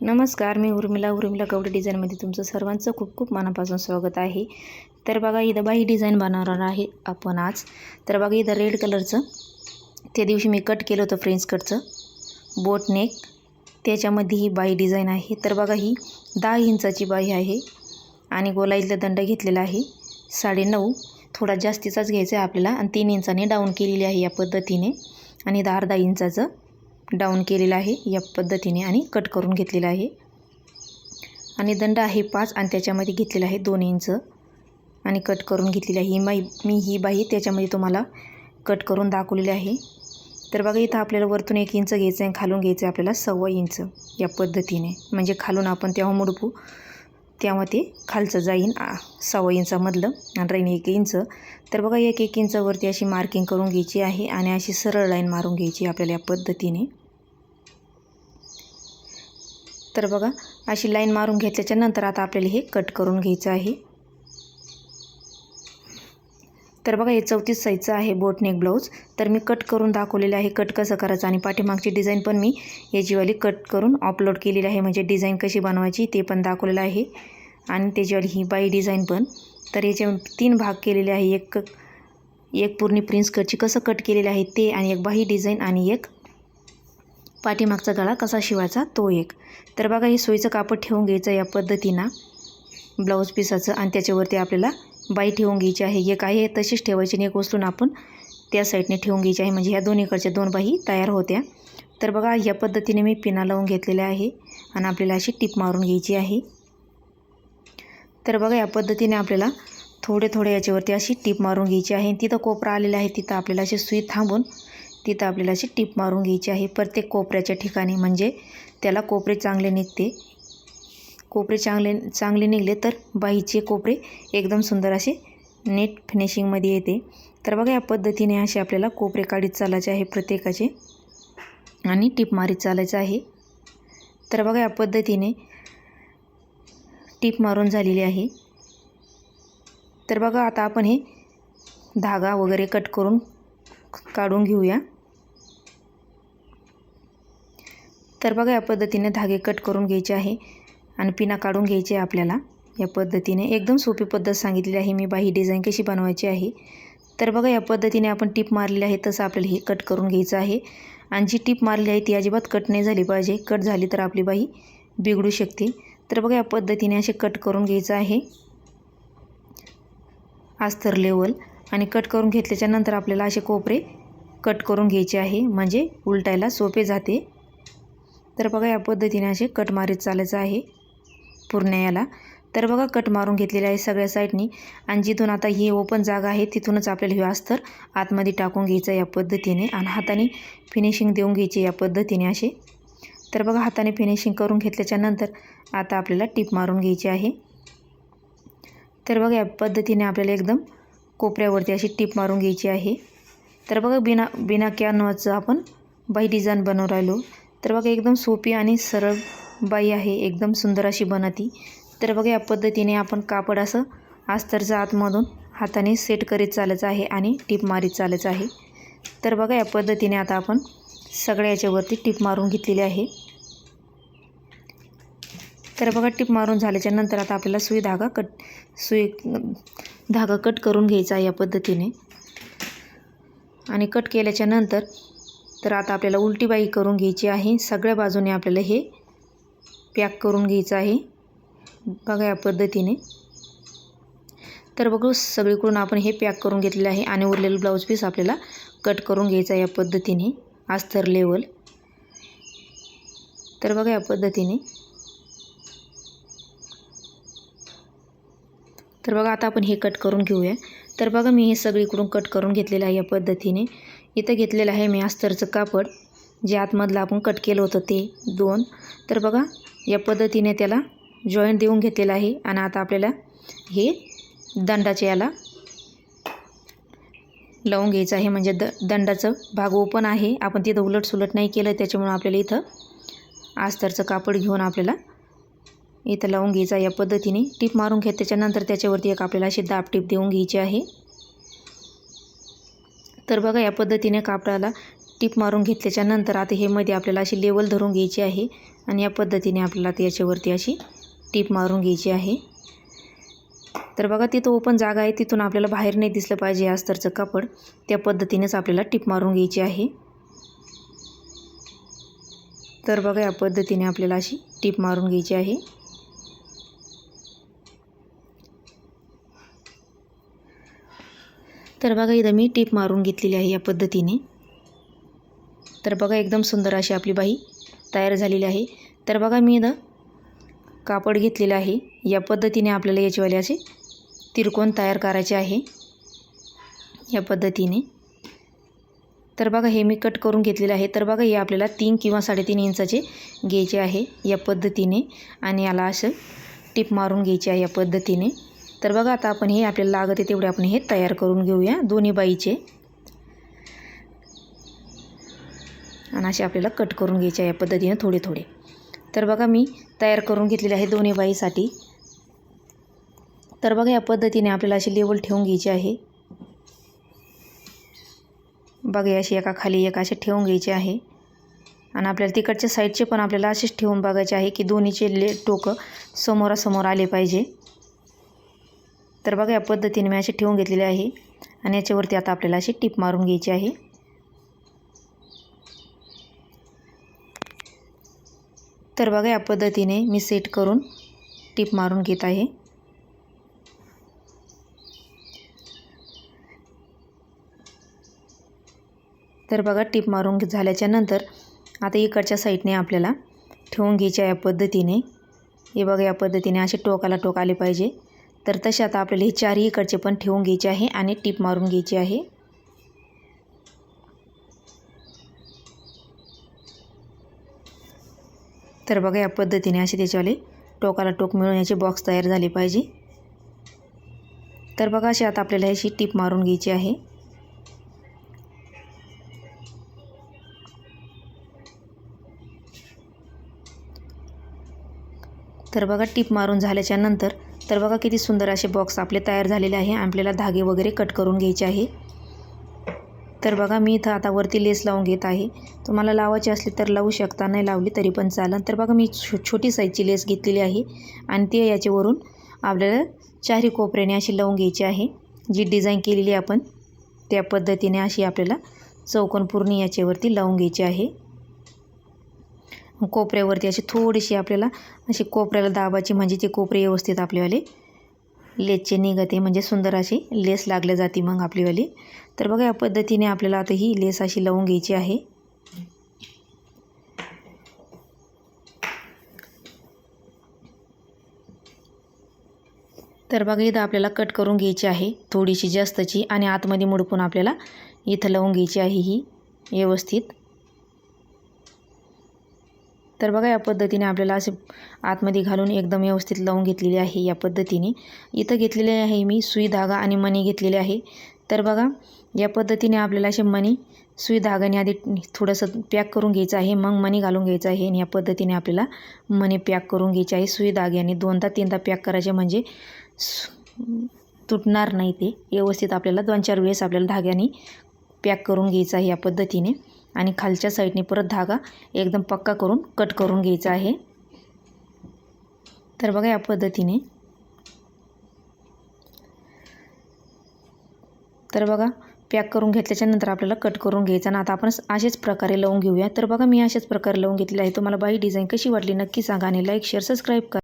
नमस्कार मी उर्मिला. उर्मिला कवडे डिझाईनमध्ये तुमचं सर्वांचं खूप खूप मनापासून स्वागत आहे. तर बघा इथं बाई डिझाईन बनवणार आहे आपण आज. तर बघा इथं रेड कलरचं. त्या दिवशी मी कट केलं होतं फ्रेंच कटचं. बोट नेक. त्याच्यामध्ये ही बाई डिझाईन आहे. तर बघा ही दहा इंचाची बाई आहे. आणि गोलाईतला दंड घेतलेला आहे. साडेनऊ. थोडा जास्तीचाच घ्यायचा आहे आपल्याला. आणि तीन इंचाने डाऊन केलेली आहे या पद्धतीने. आणि दहा अर्धा इंचाचं. डाऊन केलेलं आहे. या पद्धतीने आणि कट करून घेतलेलं आहे. आणि दंड आहे पाच आणि त्याच्यामध्ये घेतलेला आहे दोन इंच आणि कट करून घेतलेली आहे. ही माई मी ही बाई त्याच्यामध्ये तुम्हाला कट करून दाखवलेली आहे. तर बघा इथं आपल्याला वरतून एक इंच घ्यायचं आहे खालून घ्यायचं आहे आपल्याला सव्वा इंच या पद्धतीने. म्हणजे खालून आपण तेव्हा मुडपू. त्यामध्ये ते खालचं जाईन आ, सव्वा इंचामधलं आणि राहीन एक इंच. तर बघा एक एक इंचावरती अशी मार्किंग करून घ्यायची आहे आणि अशी सरळ लाईन मारून घ्यायची आपल्याला या पद्धतीने. तर बघा अशी लाईन मारून घेतल्याच्या नंतर आता आपल्याला हे कट करून घ्यायचं आहे. तर बघा हे चौतीस साईजचं आहे बोटनेक ब्लाऊज तर मी कट करून दाखवलेलं आहे. कट कसं करायचं? आणि पाठीमागची डिझाईन पण मी याचीवाली कट करून अपलोड केलेली आहे. म्हणजे डिझाईन कशी बनवायची ते पण दाखवलेलं आहे. आणि त्याचीवाली ही बाई डिझाईन पण. तर याचे तीन भाग केलेले आहे. एक एक पूर्ण प्रिन्स कटची कसं कट केलेलं आहे ते आणि एक बाही डिझाईन आणि एक पाठीमागचा गळा कसा शिवायचा तो एक. तर बघा हे सोयीचं कापड ठेवून घ्यायचं या पद्धतीनं ब्लाऊज पिसाचं आणि त्याच्यावरती आपल्याला बाई ठेवून घ्यायची आहे. एक आहे तशीच ठेवायची आणि एक उचलून आपण त्या साईडने ठेवून घ्यायची आहे. म्हणजे ह्या दोन्हीकडच्या दोन बाही तयार होत्या. तर बघा या पद्धतीने मी पिना लावून घेतलेल्या आहे आणि आपल्याला अशी टिप मारून घ्यायची आहे. तर बघा या पद्धतीने आपल्याला थोडे थोडे याच्यावरती अशी टीप मारून घ्यायची आहे. तिथं कोपरा आलेला आहे. तिथं आपल्याला अशी सुई थांबून तिथं आपल्याला अशी टीप मारून घ्यायची आहे. प्रत्येक कोपऱ्याच्या ठिकाणी. म्हणजे त्याला कोपरे चांगले निघते. कोपरे चांगले चांगले निघले तर बाईचे कोपरे एकदम सुंदर असे नेट फिनिशिंगमध्ये येते. तर बघा या पद्धतीने असे आपल्याला कोपरे काढीत चालायचे आहे प्रत्येकाचे आणि टीप मारीत चालायचं आहे. तर बघा या पद्धतीने टीप मारून झालेली आहे. तर बघा आता आपण हे धागा वगैरे कट करून काढून घेऊया. तर बघा या पद्धतीने धागे कट करून घ्यायचे आहे. आणि पिना काढून घ्यायचे आहे आपल्याला. या पद्धतीने एकदम सोपी पद्धत सांगितलेली आहे. मी बा ही डिझाईन कशी बनवायची आहे? तर बघा या पद्धतीने आपण टीप मारलेली आहे. तसं आपल्याला हे कट करून घ्यायचं आहे. आणि जी टीप मारली आहे ती अजिबात कट नाही झाली पाहिजे. कट झाली तर आपली बाही बिघडू शकते. तर बघा या पद्धतीने असे कट करून घ्यायचं आहे. अस्तर लेवल आणि कट करून घेतल्याच्या नंतर आपल्याला असे कोपरे कट करून घ्यायचे आहे. म्हणजे उलटायला सोपे जाते. तर बघा या पद्धतीने असे कट मारीत चालायचं आहे. पूर्ण याला तर बघा कट मारून घेतलेले आहे सगळ्या साईडनी. आणि जिथून आता ही ओपन जागा आहे तिथूनच आपल्याला हे अस्तर आतमध्ये टाकून घ्यायचं या पद्धतीने आणि हाताने फिनिशिंग देऊन घ्यायची या पद्धतीने असे. तर बघा हाताने फिनिशिंग करून घेतल्याच्या नंतर आता आपल्याला टीप मारून घ्यायची आहे. तर बघा या पद्धतीने आपल्याला एकदम कोपऱ्यावरती अशी टीप मारून घ्यायची आहे. तर बघा बिना बिना कॅनवाचं आपण बाई डिझाईन बनवून राहिलो. तर बघा एकदम सोपी आणि सरळ बाई आहे एकदम सुंदर अशी बनती. तर बघा या पद्धतीने आपण कापड असं आस्तरच्या आतमधून हाताने सेट करीत चालायचं आहे आणि टीप मारीत चालायचं आहे. तर बघा या पद्धतीने आता आपण सगळ्या याच्यावरती टीप मारून घेतलेली आहे. तर बघा टीप मारून झाल्याच्यानंतर आता आपल्याला सुई धागा कट सुई धागा कट करून घ्यायचा आहे या पद्धतीने. आणि कट केल्याच्यानंतर तर आता आपल्याला उलटी बाई करून घ्यायची आहे. सगळ्या बाजूने आपल्याला हे पॅक करून घ्यायचं आहे. बघा या पद्धतीने. तर बघू सगळीकडून आपण हे पॅक करून घेतलेलं आहे आणि उरलेलं ब्लाऊज पीस आपल्याला कट करून घ्यायचं आहे या पद्धतीने अस्तर लेवल तर बघा या पद्धतीने. तर बघा आता आपण हे कट करून घेऊया. तर बघा मी हे सगळीकडून कट करून घेतलेलं आहे या पद्धतीने. इथं घेतलेलं आहे मी अस्तरचं कापड जे आतमधलं आपण कट केलं होतं ते दोन. तर बघा या पद्धतीने त्याला जॉईंट देऊन घेतलेलं आहे. आणि आता आपल्याला हे दंडाच्या याला लावून घ्यायचं आहे. म्हणजे द दंडाचं भाग ओपन आहे. आपण तिथं उलट सुलट नाही केलं. त्याच्यामुळं आपल्याला इथं आस्तरचं कापड घेऊन आपल्याला इथं लावून घ्यायचा या पद्धतीने टीप मारून घेत त्याच्यानंतर त्याच्यावरती एक आपल्याला अशी दाब टीप देऊन घ्यायची आहे. तर बघा या पद्धतीने कापडाला टीप मारून घेतल्याच्या नंतर आता हे मध्ये आपल्याला अशी लेवल धरून घ्यायची आहे. आणि या पद्धतीने आपल्याला आता याच्यावरती अशी टीप मारून घ्यायची आहे. तर बघा तिथं ओपन जागा आहे. तिथून आपल्याला बाहेर नाही दिसलं पाहिजे या अस्तरचं कापड. त्या पद्धतीनेच आपल्याला टीप मारून घ्यायची आहे. तर बघा या पद्धतीने आपल्याला अशी टीप मारून घ्यायची आहे. तर बघा इथं मी टीप मारून घेतलेली आहे या पद्धतीने. तर बघा एकदम सुंदर अशी आपली बाई तयार झालेली आहे. तर बघा मी ना कापड घेतलेलं आहे. या पद्धतीने आपल्याला याचेवाले असे तिरकोण तयार करायचे आहे. या पद्धतीने. तर बघा हे मी कट करून घेतलेलं आहे. तर बघा हे आपल्याला तीन किंवा साडेतीन इंचाचे घ्यायचे आहे या पद्धतीने आणि याला असं टिप मारून घ्यायचे आहे या पद्धतीने. तर बघा आता आपण हे आपल्याला लागत आहे तेवढे आपण हे तयार करून घेऊया दोन्ही बाईचे. आणि असे आपल्याला कट करून घ्यायचे आहे या पद्धतीने थोडे थोडे. तर बघा मी तयार करून घेतलेले आहे दोन्ही बाईसाठी. तर बघा या पद्धतीने आपल्याला अशी लेवल ठेवून घ्यायची आहे. बघा अशी एका खाली एका असे ठेवून घ्यायचे आहे. आणि आपल्याला तिकडच्या साईडचे पण आपल्याला असेच ठेवून बघायचे आहे की दोन्हीचे ले टोकं समोरासमोर आले पाहिजे. तर बघा या पद्धतीने मी असे ठेवून घेतलेले आहे. आणि याच्यावरती आता आपल्याला अशी टीप मारून घ्यायची आहे. तर बघा या पद्धतीने मी सेट करून टीप मारून घेत आहे. तर बघा टीप मारून झाल्याच्यानंतर आता इकडच्या साईडने आपल्याला ठेवून घ्यायच्या या पद्धतीने. हे बघा या पद्धतीने असे टोकाला टोक आले पाहिजे. तर तसे आता आपल्याला हे चारही इकडचे पण ठेवून घ्यायचे आहे आणि टीप मारून घ्यायची आहे. तर बघा या पद्धतीने असे त्याच्यावाले टोकाला टोक मिळून याचे बॉक्स तयार झाले पाहिजे. तर बघा अशी आता आपल्याला ह्याची टीप मारून घ्यायची आहे. तर बघा टीप मारून झाल्याच्यानंतर तर बघा किती सुंदर असे बॉक्स आपले तयार झालेले आहे. आपल्याला धागे वगैरे कट करून घ्यायचे आहे. तर बघा मी इथं आता वरती लेस लावून घेत आहे. तुम्हाला लावायची असली तर लावू शकता नाही लावली तरी पण चालेल. तर बघा मी छो छोटी साईजची लेस घेतलेली आहे आणि ते याच्यावरून आपल्याला चारी कोपऱ्याने अशी लावून घ्यायची आहे. जी डिझाईन केलेली आपण त्या पद्धतीने अशी आपल्याला चौकोन पूर्ण याच्यावरती लावून घ्यायची आहे. कोपऱ्यावरती अशी थोडीशी आपल्याला अशी कोपऱ्याला दाबाची म्हणजे ते कोपरे व्यवस्थित आपल्यावाले लेसचे निघते म्हणजे सुंदर अशी लेस लागल्या जाते मग आपलीवाली. तर बघा या पद्धतीने आपल्याला आता ही लेस अशी लावून घ्यायची आहे. तर बघा इथं आपल्याला कट करून घ्यायची आहे थोडीशी जास्तची आणि आतमध्ये मुडपून आपल्याला इथं लावून घ्यायची आहे ही व्यवस्थित. तर बघा या पद्धतीने आपल्याला असे आतमध्ये घालून एकदम व्यवस्थित लावून घेतलेली आहे या पद्धतीने. इथं घेतलेले आहे मी सुई धागा आणि मणी घेतलेले आहे. तर बघा या पद्धतीने आपल्याला असे मणी सुई धागाने आधी थोडंसं पॅक करून घ्यायचं आहे. मग मणी घालून घ्यायचं आहे आणि या पद्धतीने आपल्याला मणी पॅक करून घ्यायची आहे. सुई धाग्याने दोनदा तीनदा पॅक करायचे म्हणजे तुटणार नाही ते. व्यवस्थित आपल्याला दोन चार वेळेस आपल्याला धाग्याने पॅक करून घ्यायचं आहे या पद्धतीने. आणि खालच्या साईडने परत धागा एकदम पक्का करून कट करून घ्यायचा आहे. तर बघा या पद्धतीने. तर बघा पॅक करून घेतल्याच्यानंतर आपल्याला कट करून घ्यायचा. आणि आता आपण अशाच प्रकारे लावून घेऊया. तर बघा मी अशाच प्रकारे लावून घेतलेलं आहे. तुम्हाला बाई डिझाईन कशी वाटली नक्की सांगा आणि लाईक शेअर सबस्क्राईब करा.